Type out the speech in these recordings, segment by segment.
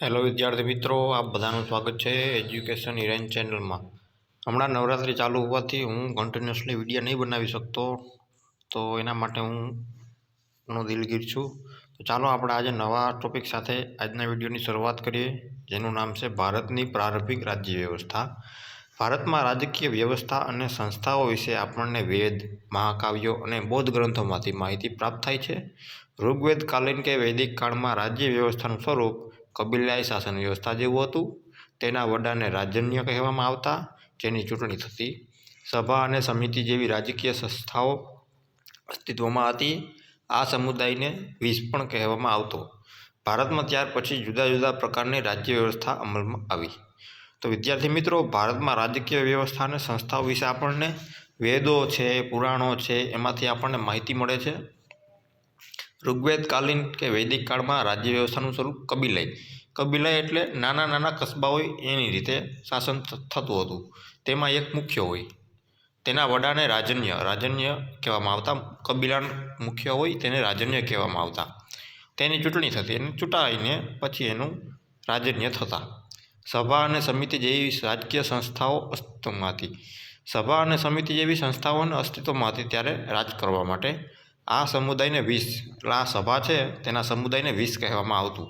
Hello વિદ્યાર્થી મિત્રો. આપ બધાનું સ્વાગત છે એજ્યુકેશન ઇરેન ચેનલમાં હમણાં નવરાત્રિ ચાલુ હોવાથી હું કન્ટિન્યુઅસલી વીડિયો નહીં બનાવી શકતો. તો એના માટે હું દિલગીર છું. તો ચાલો આપણે આજે નવા ટોપિક સાથે આજના વિડીયોની શરૂઆત કરીએ, જેનું નામ છે ભારતની પ્રારંભિક રાજ્ય વ્યવસ્થા. ભારતમાં રાજકીય વ્યવસ્થા અને સંસ્થાઓ વિશે આપણને વેદ, મહાકાવ્યો અને બૌદ્ધ ગ્રંથોમાંથી માહિતી પ્રાપ્ત થાય છે. ઋગ્વેદ, કાલીન કે વૈદિક કાળમાં રાજ્ય વ્યવસ્થાનું સ્વરૂપ કબીલાઈ શાસન વ્યવસ્થા જેવું હતું. તેના વડાને રાજન્ય કહેવામાં આવતા, જેની ચૂંટણી થતી. સભા અને સમિતિ જેવી રાજકીય સંસ્થાઓ અસ્તિત્વમાં હતી. આ સમુદાયને વીસ પણ કહેવામાં આવતો. ભારતમાં ત્યાર પછી જુદા જુદા પ્રકારની રાજ્ય વ્યવસ્થા અમલમાં આવી. તો વિદ્યાર્થી મિત્રો, ભારતમાં રાજકીય વ્યવસ્થા અને સંસ્થાઓ વિશે આપણને વેદો છે, પુરાણો છે, એમાંથી આપણને માહિતી મળે છે. ઋગ્વેદ કાલીન કે વૈદિક કાળમાં રાજ્ય વ્યવસ્થાનું સ્વરૂપ કબીલય. કબીલય એટલે નાના નાના કસ્બા હોય એની રીતે શાસન થતું હતું. તેમાં એક મુખ્ય હોય. તેના વડાને રાજન્ય રાજન્ય કહેવામાં આવતા કબીલા મુખ્ય હોય તેને રાજન્ય કહેવામાં આવતા. તેની ચૂંટણી થતી અને ચૂંટાઈને પછી એનું રાજન્ય થતા. સભા અને સમિતિ જેવી રાજકીય સંસ્થાઓ અસ્તિત્વમાં હતી. સભા અને સમિતિ જેવી સંસ્થાઓને અસ્તિત્વમાં હતી ત્યારે રાજ કરવા માટે આ સમુદાયને વીસ આ સભા છે, તેના સમુદાયને વીસ કહેવામાં આવતું.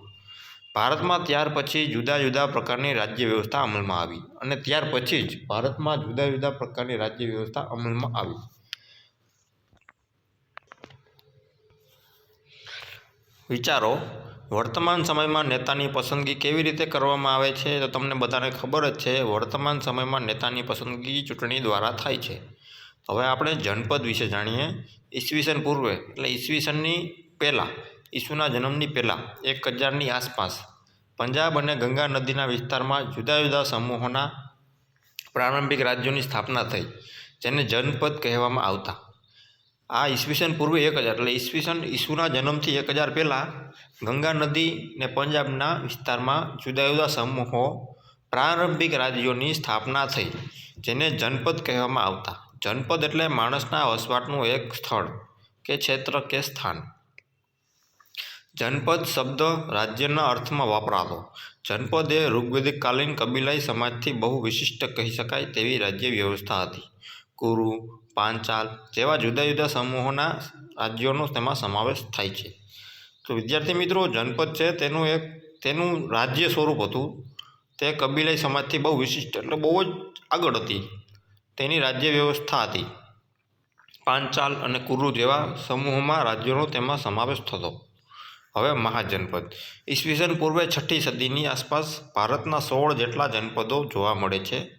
ભારતમાં ત્યાર પછી જુદા જુદા પ્રકારની રાજ્ય વ્યવસ્થા અમલમાં આવી અને ત્યાર પછી જ ભારતમાં જુદા જુદા પ્રકારની રાજ્ય વ્યવસ્થા અમલમાં આવી. વિચારો, વર્તમાન સમયમાં નેતાની પસંદગી કેવી રીતે કરવામાં આવે છે, તો તમને બધાને ખબર જ છે, વર્તમાન સમયમાં નેતાની પસંદગી ચૂંટણી દ્વારા થાય છે. હવે આપણે જનપદ વિશે જાણીએ. ઈસવીસન પૂર્વે, એટલે ઈસવીસનની પહેલાં, ઈસુના જન્મની પહેલાં, એક હજારની આસપાસ, પંજાબ અને ગંગા નદીના વિસ્તારમાં જુદા જુદા સમૂહોના પ્રારંભિક રાજ્યોની સ્થાપના થઈ, જેને જનપદ કહેવામાં આવતા. આ ઈસવીસન પૂર્વે એક હજાર, એટલે ઈસવીસન ઈસુના જન્મથી એક હજાર પહેલાં, ગંગા નદી ને પંજાબના વિસ્તારમાં જુદા જુદા સમૂહો પ્રારંભિક રાજ્યોની સ્થાપના થઈ, જેને જનપદ કહેવામાં આવતા. જનપદ એટલે માણસના વસવાટનું એક સ્થળ કે ક્ષેત્ર કે સ્થાન. જનપદ શબ્દ રાજ્યના અર્થમાં વપરાતો. જનપદ એ ઋગ્વેદિક કાલીન કબીલાઈ સમાજથી બહુ વિશિષ્ટ કહી શકાય તેવી રાજ્ય વ્યવસ્થા હતી. કુરુ, પાંચાલ જેવા જુદા જુદા સમૂહોના રાજ્યોનો તેમાં સમાવેશ થાય છે. તો વિદ્યાર્થી મિત્રો, જનપદ છે તેનું એક, તેનું રાજ્ય સ્વરૂપ હતું. તે કબીલાઈ સમાજથી બહુ વિશિષ્ટ એટલે બહુ જ આગળ હતી. તેની રાજ્ય વ્યવસ્થા હતી. પાંચાલ અને કુરુ જેવા સમૂહમાં રાજ્યોનો તેમાં સમાવેશ થતો. હવે મહાજનપદ. ઈસવીસન પૂર્વે છઠ્ઠી સદીની આસપાસ ભારતના સોળ જેટલા જનપદો જોવા મળે છે.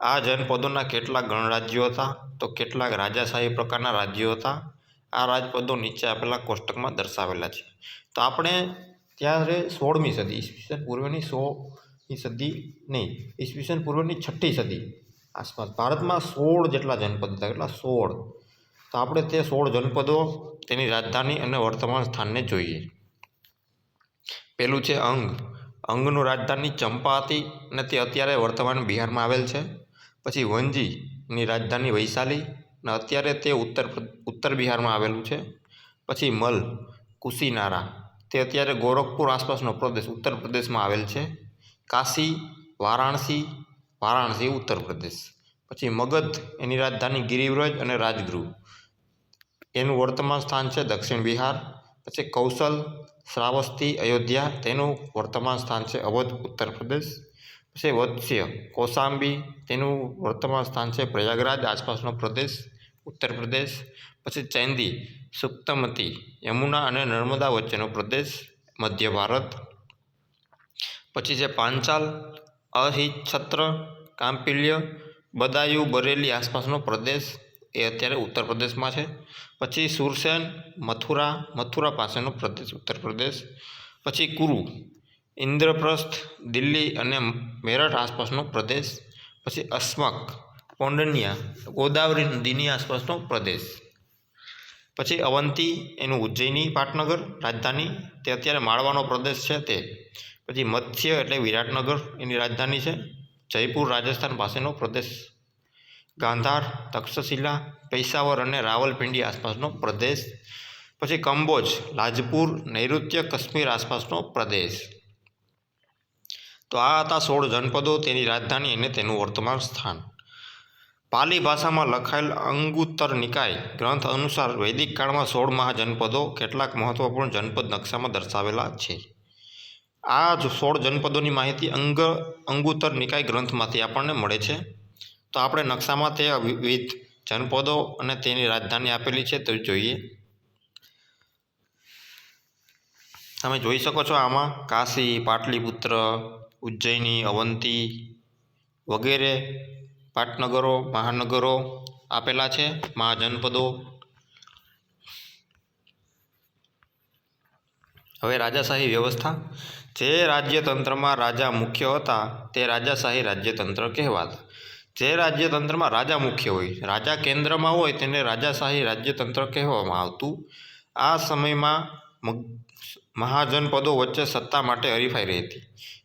આ જનપદોના કેટલાક ગણરાજ્યો હતા તો કેટલાક રાજાશાહી પ્રકારના રાજ્યો હતા. આ રાજપદો નીચે આપેલા કોષ્ટકમાં દર્શાવેલા છે. તો આપણે ત્યારે સોળમી સદી, ઈસવીસન પૂર્વની સોળમી સદી નહીં, ઈસવીસન પૂર્વની છઠ્ઠી સદી આસપાસ. ભારતમાં સોળ જેટલા જનપદ હતા એટલા સોળ. તો આપણે તે સોળ જનપદો તેની રાજધાની અને વર્તમાન સ્થાનને જોઈએ. પેલું છે અંગ. અંગનું રાજધાની ચંપા હતી અને તે અત્યારે વર્તમાન બિહારમાં આવેલ છે. પછી વંજીની રાજધાની વૈશાલી અને અત્યારે તે ઉત્તર ઉત્તર બિહારમાં આવેલું છે. પછી મલ, કુશીનારા. તે અત્યારે ગોરખપુર આસપાસનો પ્રદેશ, ઉત્તર પ્રદેશમાં આવેલ છે. કાશી, વારાણસી વારાણસી, ઉત્તર પ્રદેશ. પછી મગધ, એની રાજધાની ગિરિવ્રજ અને રાજગૃહ. એનું વર્તમાન સ્થાન છે દક્ષિણ બિહાર. પછી કૌશલ, શ્રાવસ્તી, અયોધ્યા, તેનું વર્તમાન સ્થાન છે અવધ, ઉત્તર પ્રદેશ. પછી વત્સ્ય, કોસાંબી, તેનું વર્તમાન સ્થાન છે પ્રયાગરાજ, આસપાસનો પ્રદેશ, ઉત્તર પ્રદેશ. પછી ચૈંદી સુક્તમતી યમુના અને નર્મદા વચ્ચેનો પ્રદેશ, મધ્ય ભારત. પછી છે પાંચાલ અહિછત્ર કાંપિલ્ય બદાયુ, બરેલી આસપાસનો પ્રદેશ એ અત્યારે ઉત્તર પ્રદેશમાં છે. પછી સુરસેન, મથુરા મથુરા પાસેનો પ્રદેશ, ઉત્તર પ્રદેશ. પછી કુરુ, ઇન્દ્રપ્રસ્થ, દિલ્હી અને મેરઠ આસપાસનો પ્રદેશ. પછી અસ્મક, પોંડનિયા, ગોદાવરી નદીની આસપાસનો પ્રદેશ. પછી અવંતી, એનું ઉજ્જૈની, પાટનગર રાજધાની. તે અત્યારે માળવાનો પ્રદેશ છે તે. પછી મત્સ્ય એટલે વિરાટનગર એની રાજધાની છે. જયપુર રાજસ્થાન પાસેનો પ્રદેશ. ગાંધાર, તક્ષશિલા, પૈસાવર અને રાવલપિંડી આસપાસનો પ્રદેશ. પછી કંબોજ, લાજપુર, નૈઋત્ય કાશ્મીર આસપાસનો પ્રદેશ. તો આ હતા સોળ જનપદો તેની રાજધાની અને તેનું વર્તમાન સ્થાન. પાલી ભાષામાં લખાયેલ અંગુત્તર નિકાય ગ્રંથ અનુસાર વૈદિક કાળમાં સોળ મહાજનપદો, કેટલાક મહત્વપૂર્ણ જનપદ નકશામાં દર્શાવેલા છે. આ જ સોળ જનપદોની માહિતી અંગ, અંગુતર નિકાય ગ્રંથમાંથી આપણને મળે છે. તો આપણે નકશામાં તે વિવિધ જનપદો અને તેની રાજધાની આપેલી છે તો જોઈએ. તમે જોઈ શકો છો આમાં કાશી, પાટલીપુત્ર, ઉજ્જૈની, અવંતી વગેરે પાટનગરો, મહાનગરો આપેલા છે, મહાજનપદો. હવે રાજાશાહી વ્યવસ્થા. જે રાજ્યતંત્રમાં રાજા મુખ્ય હતા, તે રાજાશાહી રાજ્યતંત્ર કહેવાતા. જે રાજ્યતંત્રમાં રાજા મુખ્ય હોય, રાજા કેન્દ્રમાં હોય, તેને રાજાશાહી રાજ્યતંત્ર કહેવામાં આવતું. આ સમયમાં મહાજનપદો વચ્ચે સત્તા માટે હરીફાઈ રહેતી.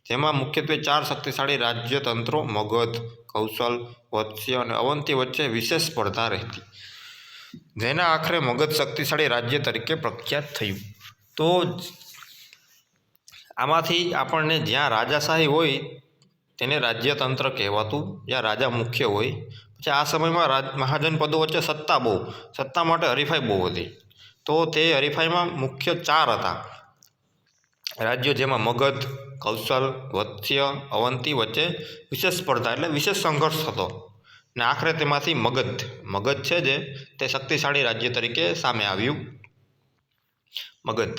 જેમાં મુખ્યત્વે ચાર શક્તિશાળી રાજ્યતંત્રો, મગધ, કૌશલ, વત્સ્ય અને અવંતી વચ્ચે વિશેષ સ્પર્ધા રહેતી. જેના આખરે મગધ શક્તિશાળી રાજ્ય તરીકે પ્રખ્યાત થયું. તો આમાંથી આપણને જ્યાં રાજાશાહી હોય, તેને રાજ્યતંત્ર કહેવાતું, જ્યાં રાજા મુખ્ય હોય. પછી આ સમયમાં રાજ મહાજનપદો વચ્ચે સત્તા બહુ, સત્તા માટે હરીફાઈ બહુ હતી. તો તે હરીફાઈમાં મુખ્ય ચાર હતા. રાજ્યો જેમાં મગધ, કૌશલ, વત્સ્ય, અવંતી વચ્ચે વિશેષ સ્પર્ધા એટલે વિશેષ સંઘર્ષ થતો ને આખરે તેમાંથી મગધ મગધ છે જે તે શક્તિશાળી રાજ્ય તરીકે સામે આવ્યું. મગધ.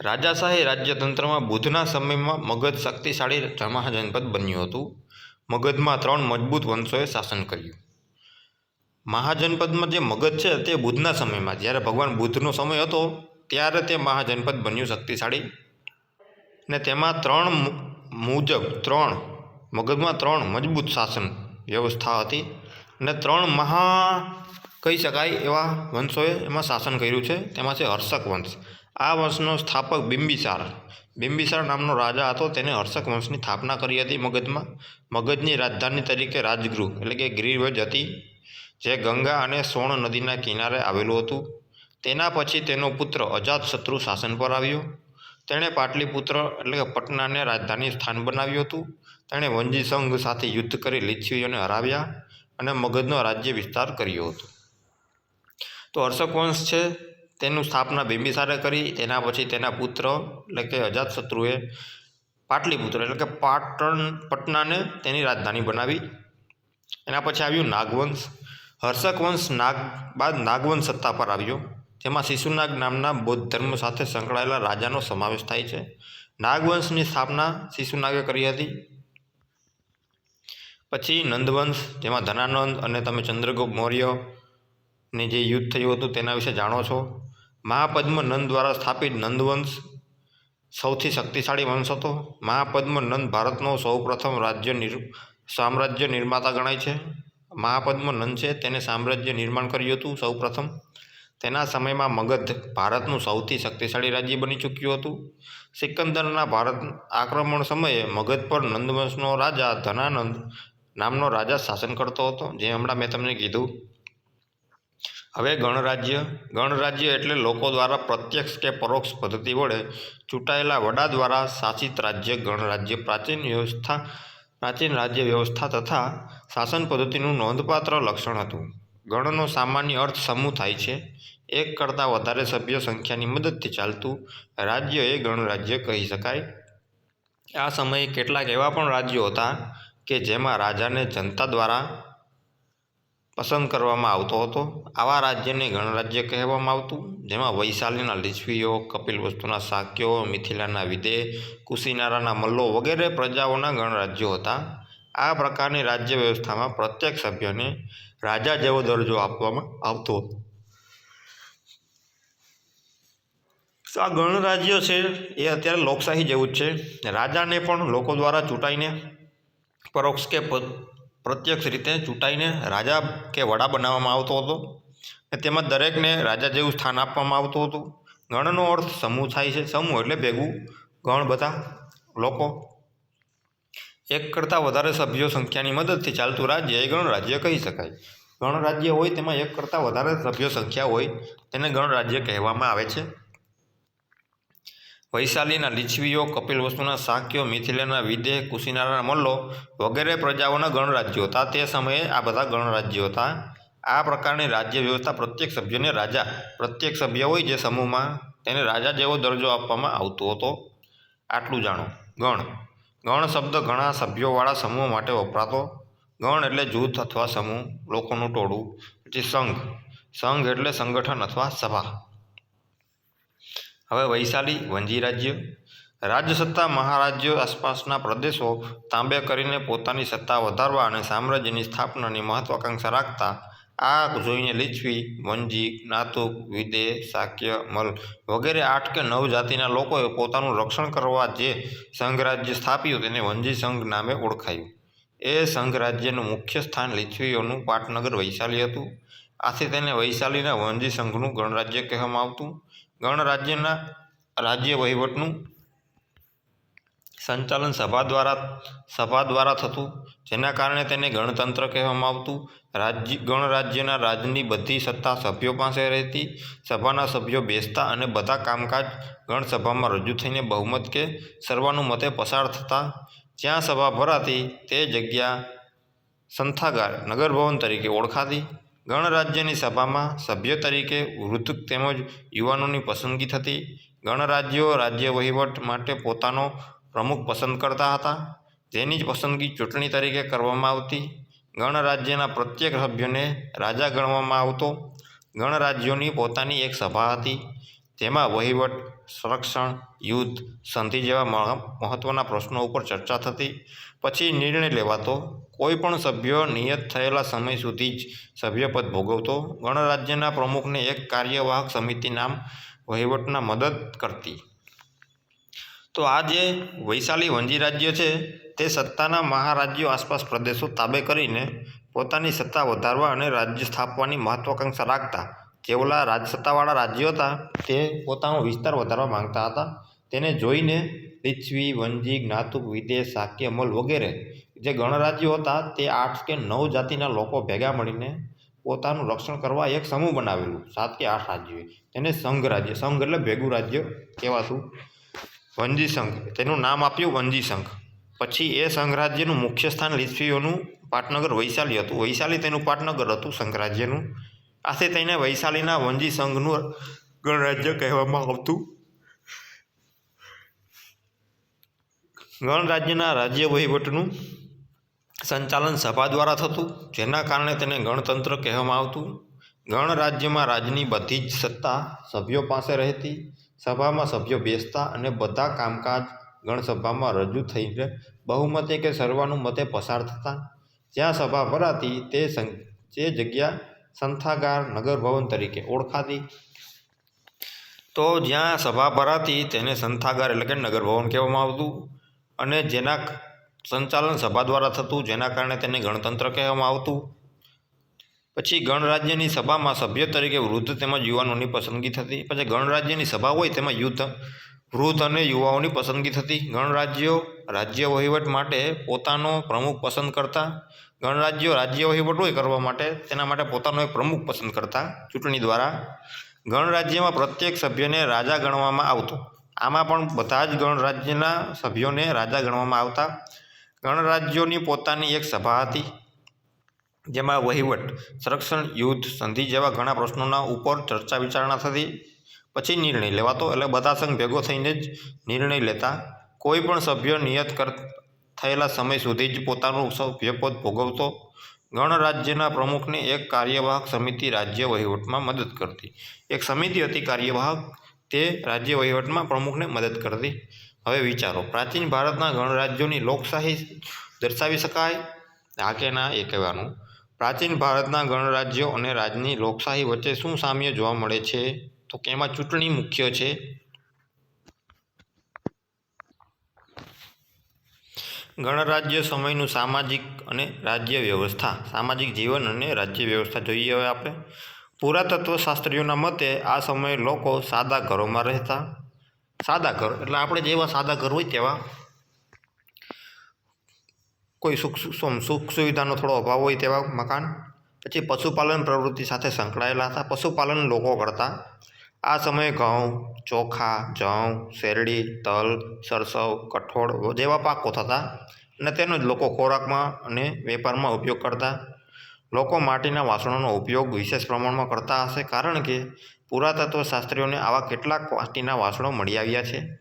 રાજાશાહી રાજ્યતંત્રમાં બુદ્ધના સમયમાં મગધ શક્તિશાળી મહાજનપદ બન્યું હતું. મગધમાં ત્રણ મજબૂત વંશોએ શાસન કર્યું. મહાજનપદમાં જે મગધ છે તે બુદ્ધના સમયમાં, જ્યારે ભગવાન બુદ્ધનો સમય હતો, ત્યારે તે મહાજનપદ બન્યું શક્તિશાળી. ને તેમાં ત્રણ મુજબ ત્રણ, મગધમાં ત્રણ મજબૂત શાસન વ્યવસ્થા હતી. અને ત્રણ મહા, કહી શકાય એવા વંશોએ એમાં શાસન કર્યું છે. તેમાં છે હર્ષક વંશ. આ વંશનો સ્થાપક બિંબિસાર. બિંબિસાર નામનો રાજા હતો. તેને હર્ષક વંશની સ્થાપના કરી હતી મગધમાં. મગધની રાજધાની તરીકે રાજગૃહ, એટલે કે ગિરિવજ હતી, જે ગંગા અને સોણ નદીના કિનારે આવેલું હતું. તેના પછી તેનો પુત્ર અજાતશત્રુ શાસન પર આવ્યો. તેણે પાટલીપુત્ર, એટલે કે પટનાને રાજધાની સ્થાન બનાવ્યું હતું. તેણે વંજી સંઘ સાથે યુદ્ધ કરી લીચ્છવીઓને હરાવ્યા અને મગધનો રાજ્ય વિસ્તાર કર્યો હતો. તો હર્ષક વંશ છે. તેનું સ્થાપના બિંબિસારે કરી, તેના પછી તેના પુત્ર, એટલે કે અજાતશત્રુએ પાટલીપુત્ર, એટલે કે પાટણ પટનાને તેની રાજધાની બનાવી. એના પછી આવ્યું નાગવંશ. હર્ષક વંશ નાગ, બાદ નાગવંશ સત્તા પર આવ્યો, જેમાં શિશુનાગ નામના બૌદ્ધ ધર્મ સાથે સંકળાયેલા રાજાનો સમાવેશ થાય છે. નાગવંશની સ્થાપના શિશુનાગે કરી હતી. પછી નંદવંશ, જેમાં ધનાનંદ અને તમે ચંદ્રગુપ્ત મૌર્યને જે યુદ્ધ થયું હતું તેના વિશે જાણો છો. મહાપદ્મ નંદ દ્વારા સ્થાપિત નંદવંશ સૌથી શક્તિશાળી વંશ હતો. મહાપદ્મ નંદ ભારતનો સૌપ્રથમ રાજ્ય નિર, સામ્રાજ્ય નિર્માતા ગણાય છે. મહાપદ્મ નંદ છે તેને સામ્રાજ્ય નિર્માણ કર્યું હતું સૌપ્રથમ. તેના સમયમાં મગધ ભારતનું સૌથી શક્તિશાળી રાજ્ય બની ચૂક્યું હતું. સિકંદરના ભારત આક્રમણ સમયે મગધ પર નંદવંશનો રાજા ધનાનંદ નામનો રાજા શાસન કરતો હતો, જે હમણાં મેં તમને કીધું. હવે ગણરાજ્ય ગણરાજ્ય એટલે લોકો દ્વારા પ્રત્યક્ષ કે પરોક્ષ પદ્ધતિ વડે ચૂંટાયેલા વડા દ્વારા શાસિત રાજ્ય ગણરાજ્ય. પ્રાચીન વ્યવસ્થા, પ્રાચીન રાજ્ય વ્યવસ્થા તથા શાસન પદ્ધતિનું નોંધપાત્ર લક્ષણ હતું. ગણનો સામાન્ય અર્થ સમૂહ થાય છે. એક કરતાં વધારે સભ્ય સંખ્યાની મદદથી ચાલતું રાજ્ય એ ગણરાજ્ય કહી શકાય. આ સમયે કેટલાક એવા પણ રાજ્યો હતા કે જેમાં રાજાને જનતા દ્વારા પસંદ કરવામાં આવતો હતો. આવા રાજ્યને ગણરાજ્ય કહેવામાં આવતું. જેમાં વૈશાલીના લીછવીઓ કપિલવસ્તુના શાક્યો મિથિલાના વિદે કુશીનારાના મલ્લો વગેરે પ્રજાઓના ગણરાજ્યો હતા. આ પ્રકારની રાજ્ય વ્યવસ્થામાં પ્રત્યેક સભ્યને રાજા જેવો દરજ્જો આપવામાં આવતો હતો. આ ગણરાજ્ય છે એ અત્યારે લોકશાહી જેવું જ છે. રાજાને પણ લોકો દ્વારા ચૂંટાઈને પરોક્ષ કે પ્રત્યક્ષ રીતે ચૂંટાઈને રાજા કે વડા બનાવવામાં આવતો હતો અને તેમાં દરેકને રાજા જેવું સ્થાન આપવામાં આવતું હતું. ગણનો અર્થ સમૂહ થાય છે. સમૂહ એટલે ભેગું ગણ બધા લોકો. એક કરતાં વધારે સભ્યો સંખ્યાની મદદથી ચાલતું રાજ્ય એ ગણરાજ્ય કહી શકાય. ગણરાજ્ય હોય તેમાં એક કરતાં વધારે સભ્યો સંખ્યા હોય તેને ગણરાજ્ય કહેવામાં આવે છે. વૈશાલીના લીછવીઓ કપિલવસ્તુના શાક્યો મિથિલેના વિદેહ કુશીનારાના મલ્લો વગેરે પ્રજાઓના ગણરાજ્યો. હતા તે સમયે આ બધા ગણરાજ્યો હતા. આ પ્રકારની રાજ્ય વ્યવસ્થા પ્રત્યેક સભ્યને રાજા, પ્રત્યેક સભ્ય હોય જે સમૂહમાં તેને રાજા જેવો દરજ્જો આપવામાં આવતો હતો. આટલું જાણો. ગણ. ગણ શબ્દ ઘણા સભ્યોવાળા સમૂહ માટે વપરાતો. ગણ એટલે જૂથ અથવા સમૂહ, લોકોનું ટોળું. પછી સંઘ. સંઘ એટલે સંગઠન અથવા સભા. હવે વૈશાલી, વંજી રાજ્ય. રાજ્યસત્તા મહારાજ્યો આસપાસના પ્રદેશો તાંબે કરીને પોતાની સત્તા વધારવા અને સામ્રાજ્યની સ્થાપનાની મહત્વાકાંક્ષા રાખતા આ જોઈને લીછવી વંજી, નાતુક, વિદે શાક્ય મલ વગેરે આઠ કે નવ જાતિના લોકોએ પોતાનું રક્ષણ કરવા જે સંઘરાજ્ય સ્થાપ્યું તેને વંજી સંઘ નામે ઓળખાયું. એ સંઘરાજ્યનું મુખ્ય સ્થાન લીછવીઓનું પાટનગર વૈશાલી હતું. આથી તેને વૈશાલીના વંજી સંઘનું ગણરાજ્ય કહેવામાં આવતું. ગણરાજ્યના રાજ્ય વહીવટનું સંચાલન સભા દ્વારા સભા દ્વારા થતું, જેના કારણે તેને ગણતંત્ર કહેવામાં આવતું. રાજ્ય ગણરાજ્યના રાજની બધી સત્તા સભ્યો પાસે રહેતી, સભાના સભ્યો બેસતા અને બધા કામકાજ ગણસભામાં રજૂ થઈને બહુમત કે સર્વાનુમતે પસાર થતા. જ્યાં સભા ભરાતી તે જગ્યા સંથાગાર, નગરભવન તરીકે ઓળખાતી. ગણરાજ્યની સભામાં સભ્ય તરીકે વૃદ્ધ તેમજ યુવાનોની પસંદગી થતી ગણરાજ્યો રાજ્ય વહીવટ માટે પોતાનો પ્રમુખ પસંદ કરતા હતા. જેની જ પસંદગી ચૂંટણી તરીકે કરવામાં આવતી ગણરાજ્યના પ્રત્યેક સભ્યને રાજા ગણવામાં આવતો. ગણરાજ્યોની પોતાની એક સભા હતી, જેમાં વહીવટ, સંરક્ષણ, યુદ્ધ, સંધિ જેવા મહત્ત્વના પ્રશ્નો ઉપર ચર્ચા થતી. પછી નિર્ણય લેવાતો કોઈ પણ સભ્ય નિયત થયેલા સમય સુધી જ સભ્યપદ ભોગવતો, ગણરાજ્યના પ્રમુખને એક કાર્યવાહક સમિતિ નામ વહીવટના મદદ કરતી. તો આ જે વૈશાલી વંજી રાજ્ય છે, તે સત્તાના મહારાજ્યો આસપાસ પ્રદેશો તાબે કરીને પોતાની સત્તા વધારવા અને રાજ્ય સ્થાપવાની મહત્વાકાંક્ષા રાખતા. જે ઓલા રાજસત્તાવાળા રાજ્યો હતા, તે પોતાનો વિસ્તાર વધારવા માંગતા હતા. તેને જોઈને પૃથ્વી, વંજી, જ્ઞાતુક, વિદેશ શાક્ય મલ વગેરે જે ગણરાજ્યો હતા તે આઠ કે નવ જાતિના લોકો ભેગા મળીને પોતાનું રક્ષણ કરવા એક સમૂહ બનાવેલું, સાત કે આઠ રાજ્યોએ. તેને સંઘ રાજ્ય, સંઘ એટલે ભેગું રાજ્ય કહેવાતું વંજી સંઘ. તેનું નામ આપ્યું વંજી સંઘ. પછી એ સંઘ રાજ્યનું મુખ્ય સ્થાન લીછવીઓનું પાટનગર વૈશાલી હતું. વૈશાલી તેનું પાટનગર હતું સંઘ રાજ્યનું. આથી તેને વૈશાલીના વંજી સંઘનું ગણરાજ્ય કહેવામાં આવતું. ગણરાજ્યના રાજ્ય વહીવટનું સંચાલન સભા દ્વારા થતું, જેના કારણે તેને ગણતંત્ર કહેવામાં આવતું. ગણરાજ્યમાં રાજની બધી જ સત્તા સભ્યો પાસે રહેતી, સભામાં સભ્યો બેસતા અને બધા કામકાજ ગણસભામાં રજૂ થઈને બહુમતે કે સર્વાનુમતે પસાર થતા. જ્યાં સભા ભરાતી, તે જે જગ્યા સંથાગાર નગરભવન તરીકે ઓળખાતી. તો જ્યાં સભા ભરાતી, તેને સંથાગાર એટલે કે નગરભવન કહેવામાં આવતું. અને જેના સંચાલન સભા દ્વારા થતું, જેના કારણે તેને ગણતંત્ર કહેવામાં આવતું. પછી ગણરાજ્યની સભામાં સભ્ય તરીકે વૃદ્ધ તેમજ યુવાનોની પસંદગી થતી. પછી ગણરાજ્યની સભા હોય તેમાં યુદ્ધ, વૃદ્ધ અને યુવાઓની પસંદગી થતી. ગણરાજ્યો રાજ્ય વહીવટ માટે પોતાનો પ્રમુખ પસંદ કરતા. ગણરાજ્યો રાજ્ય વહીવટ હોય કરવા માટે તેના માટે પોતાનો એક પ્રમુખ પસંદ કરતા ચૂંટણી દ્વારા. ગણરાજ્યમાં પ્રત્યેક સભ્યને રાજા ગણવામાં આવતો. આમાં પણ બધા જ ગણરાજ્યના સભ્યોને રાજા ગણવામાં આવતા. ગણરાજ્યોની પોતાની એક સભા હતી, જેમાં વહીવટ, સંરક્ષણ, યુદ્ધ, સંધિ જેવા ઘણા પ્રશ્નોના ઉપર ચર્ચા વિચારણા થતી. પછી નિર્ણય લેવાતો એટલે બધા સંઘ ભેગો થઈને જ નિર્ણય લેતા. કોઈ પણ સભ્ય નિયત કર, થયેલા સમય સુધી જ પોતાનું સભ્યપદ ભોગવતો. ગણરાજ્યના પ્રમુખને એક કાર્યવાહક સમિતિ રાજ્ય વહીવટમાં મદદ કરતી. એક સમિતિ હતી કાર્યવાહક, તે રાજ્ય વહીવટમાં પ્રમુખને મદદ કરતી. હવે વિચારો, પ્રાચીન ભારતના ગણરાજ્યોની લોકશાહી દર્શાવી શકાય? આ કે ના એ કહેવાનું? પ્રાચીન ભારતના ગણરાજ્યો અને રાજની લોકશાહી વચ્ચે શું સામ્ય જોવા મળે છે? તો કે એમાં ચૂંટણી મુખ્ય છે? ગણરાજ્ય સમયનું સામાજિક અને રાજ્ય વ્યવસ્થા, સામાજિક જીવન અને રાજ્ય વ્યવસ્થા જોઈએ હવે આપણે. પુરાતત્વ શાસ્ત્રીઓના મતે આ સમયે લોકો સાદા ઘરોમાં રહેતા સાદા ઘર. એટલે આપણે જેવા સાદા ઘર હોય તેવા કોઈ સુખ સુખ સુવિધાનો થોડો અભાવ હોય તેવા મકાન. પછી પશુપાલન પ્રવૃત્તિ સાથે સંકળાયેલા હતા. પશુપાલન લોકો કરતા. આ સમયે ઘઉં, ચોખા જવ શેરડી, તલ, સરસવ, કઠોળ જેવા પાકો થતા અને તેનો જ લોકો ખોરાકમાં અને વેપારમાં ઉપયોગ કરતા. લોકો માટીના વાસણોનો ઉપયોગ વિશેષ પ્રમાણમાં કરતા હશે. કારણ કે પુરાતત્વ શાસ્ત્રીઓને આવા કેટલાક માટીના વાસણો મળી આવ્યા છે.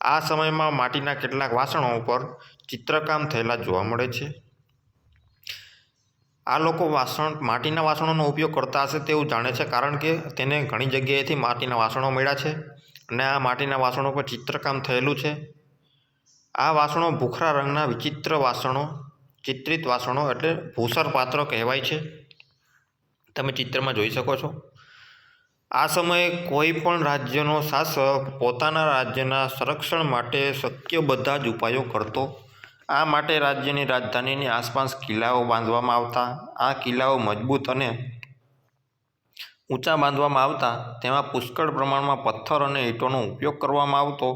આ સમયમાં માટીના કેટલાક વાસણો ઉપર ચિત્રકામ થયેલા જોવા મળે છે. આ લોકો વાસણ, માટીના વાસણોનો ઉપયોગ કરતા હશે તેવું જાણે છે કારણ કે તેને ઘણી જગ્યાએથી માટીના વાસણો મળ્યા છે અને આ માટીના વાસણો પર ચિત્રકામ થયેલું છે. આ વાસણો ભૂખરા રંગના વિચિત્ર વાસણો, ચિત્રિત વાસણો એટલે ભૂસર પાત્ર કહેવાય છે. તમે ચિત્રમાં જોઈ શકો છો. આ સમયે કોઈ પણ રાજ્યનો શાસક પોતાના રાજ્યના સંરક્ષણ માટે શક્ય બધા જ ઉપાયો કરતો. આ માટે રાજ્યની રાજધાનીની આસપાસ કિલ્લાઓ બાંધવામાં આવતા, આ કિલ્લાઓ મજબૂત અને ઊંચા બાંધવામાં આવતા, તેમાં પુષ્કળ પ્રમાણમાં પથ્થર અને ઈંટોનો ઉપયોગ કરવામાં આવતો.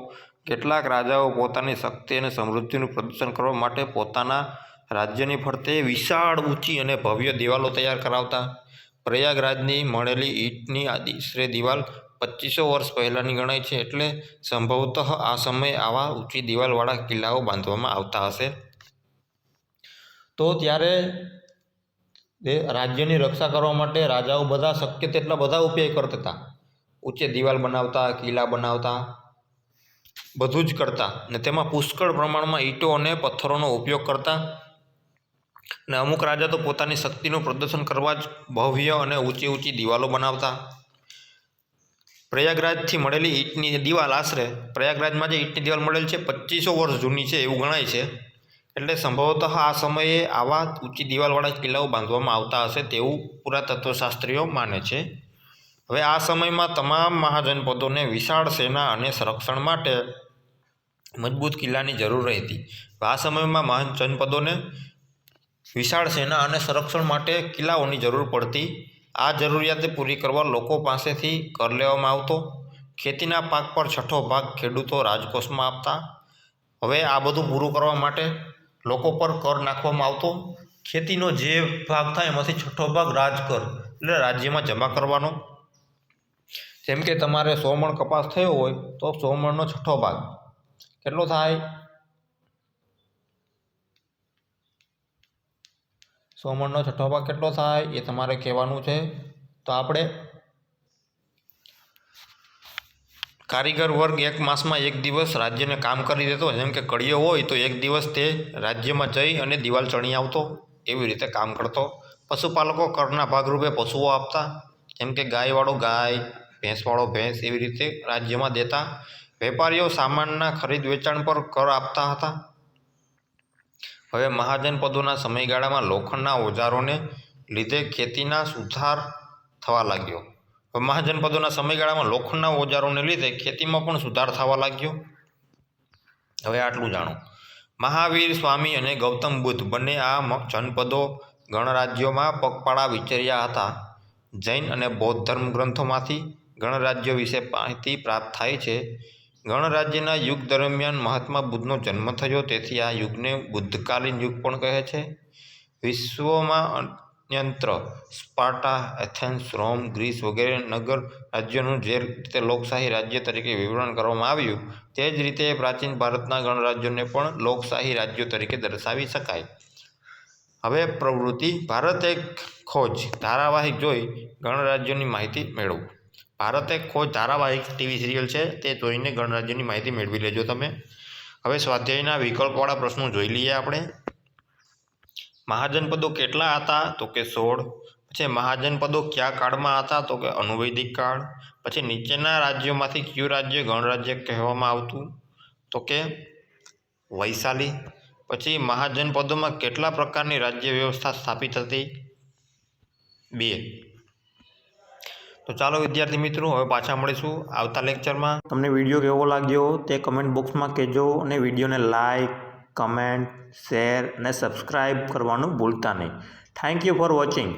કેટલાક રાજાઓ પોતાની શક્તિ અને સમૃદ્ધિનું પ્રદર્શન કરવા માટે પોતાના રાજ્યની ફરતે વિશાળ ઊંચી અને ભવ્ય દિવાલો તૈયાર કરાવતા. પ્રયાગરાજની મળેલી ઈંટની આશરે દિવાલ પચીસો વર્ષ પહેલાંની ગણાય છે એટલે સંભવતઃ આ સમયે આવા ઊંચી દિવાલવાળા કિલ્લાઓ બાંધવામાં આવતા હશે. તો ત્યારે એ રાજ્યની રક્ષા કરવા માટે રાજાઓ બધા શક્ય તેટલા બધા ઉપયોગ કરતા હતા. ઊંચે દિવાલ બનાવતા, કિલ્લા બનાવતા, બધું જ કરતા ને તેમાં પુષ્કળ પ્રમાણમાં ઈંટો અને પથ્થરોનો ઉપયોગ કરતા. અને અમુક રાજા તો પોતાની શક્તિનું પ્રદર્શન કરવા જ ભવ્ય અને ઊંચી ઊંચી દિવાલો બનાવતા. પ્રયાગરાજથી મળેલી ઈંટની દિવાલ આશરે, પ્રયાગરાજમાં જે ઈંટની દિવાલ મળેલ છે પચીસો વર્ષ જૂની છે એવું ગણાય છે. એટલે સંભવતઃ આ સમયે આવા ઊંચી દિવાલવાળા કિલ્લાઓ બાંધવામાં આવતા હશે તેવું પુરાતત્વશાસ્ત્રીઓ માને છે. હવે આ સમયમાં તમામ મહાજનપદોને વિશાળ સેના અને સંરક્ષણ માટે મજબૂત કિલ્લાની જરૂર રહેતી. આ સમયમાં મહાજનપદોને વિશાળ સેના અને સંરક્ષણ માટે કિલ્લાઓની જરૂર પડતી આ જરૂરિયાત પૂરી કરવા લોકો પાસેથી કર લેવામાં આવતો. ખેતીના પાક પર છઠ્ઠો ભાગ ખેડૂતો રાજકોષમાં આપતા. હવે આ બધું પૂરું કરવા માટે લોકો પર કર નાખવામાં આવતો. ખેતીનો જે ભાગ થાય એમાંથી છઠ્ઠો ભાગ રાજકર એટલે રાજ્યમાં જમા કરવાનો. જેમ કે તમારે સો મણ કપાસ થયો હોય તો સો મણનો છઠ્ઠો ભાગ. કેટલો થાય? સો મણનો છઠ્ઠો ભાગ કેટલો થાય એ તમારે કહેવાનું છે. તો આપણે કારીગર વર્ગ એક માસમાં એક દિવસ રાજ્યને કામ કરી દેતો. જેમ કે કડિયો હોય તો એક દિવસ તે રાજ્યમાં જઈ અને દિવાલ ચણી આવતો, એવી રીતે કામ કરતો. પશુપાલકો કરના ભાગરૂપે પશુઓ આપતા, જેમ કે ગાયવાળો ગાય, ભેંસવાળો ભેંસ એવી રીતે રાજ્યમાં દેતા. વેપારીઓ સામાનના ખરીદ વેચાણ પર કર આપતા હતા. હવે મહાજનપદોના સમયગાળામાં લોખંડના ઓજારોને લીધે ખેતીના સુધાર થવા લાગ્યો. હવે મહાજનપદોના સમયગાળામાં લોખંડના ઓજારોને લીધે ખેતીમાં પણ સુધાર થવા લાગ્યો. હવે આટલું જાણો. મહાવીર સ્વામી અને ગૌતમ બુદ્ધ બંને આ જનપદો ગણરાજ્યોમાં પગપાળા વિચર્યા હતા. જૈન અને બૌદ્ધ ધર્મ ગ્રંથોમાંથી ગણરાજ્યો વિશે માહિતી પ્રાપ્ત થાય છે. ગણરાજ્યના યુગ દરમિયાન મહાત્મા બુદ્ધનો જન્મ થયો. તેથી આ યુગને બુદ્ધકાલીન યુગ પણ કહે છે. વિશ્વમાં અન્યંત્ર સ્પાર્ટા એથેન્સ, રોમ, ગ્રીસ વગેરે નગર રાજ્યોનું જે રીતે લોકશાહી રાજ્ય તરીકે વિવરણ કરવામાં આવ્યું, તે જ રીતે પ્રાચીન ભારતના ગણરાજ્યોને પણ લોકશાહી રાજ્યો તરીકે દર્શાવી શકાય. હવે પ્રવૃત્તિ. ભારત એક ખોજ. ધારાવાહિક જોઈ ગણરાજ્યોની માહિતી મેળવો. ભારત એક ખોજ ધારાવાહિક ટીવી સિરિયલ છે, તે જોઈને ગણરાજ્યોની માહિતી મેળવી લેજો તમે. હવે સ્વાધ્યાયના વિકલ્પવાળા પ્રશ્નો જોઈ લઈએ આપણે. મહાજનપદો કેટલા હતા? તો કે સોળ. પછી મહાજનપદો કયા કાળમાં હતા? તો કે અનુવૈદિક કાળ. પછી નીચેના રાજ્યોમાંથી કયું રાજ્ય ગણરાજ્ય કહેવામાં આવતું? તો કે વૈશાલી. પછી મહાજનપદોમાં કેટલા પ્રકારની રાજ્ય વ્યવસ્થા સ્થાપિત હતી? બે. તો ચાલો વિદ્યાર્થી મિત્રો, હવે પાછા મળીશું આવતા લેક્ચરમાં. તમને વીડિયો કેવો લાગ્યો તે કમેન્ટ બોક્સમાં કહેજો અને વિડીયોને લાઈક કમેન્ટ શેર અને સબસ્ક્રાઈબ કરવાનું ભૂલતા નહીં. Thank you for watching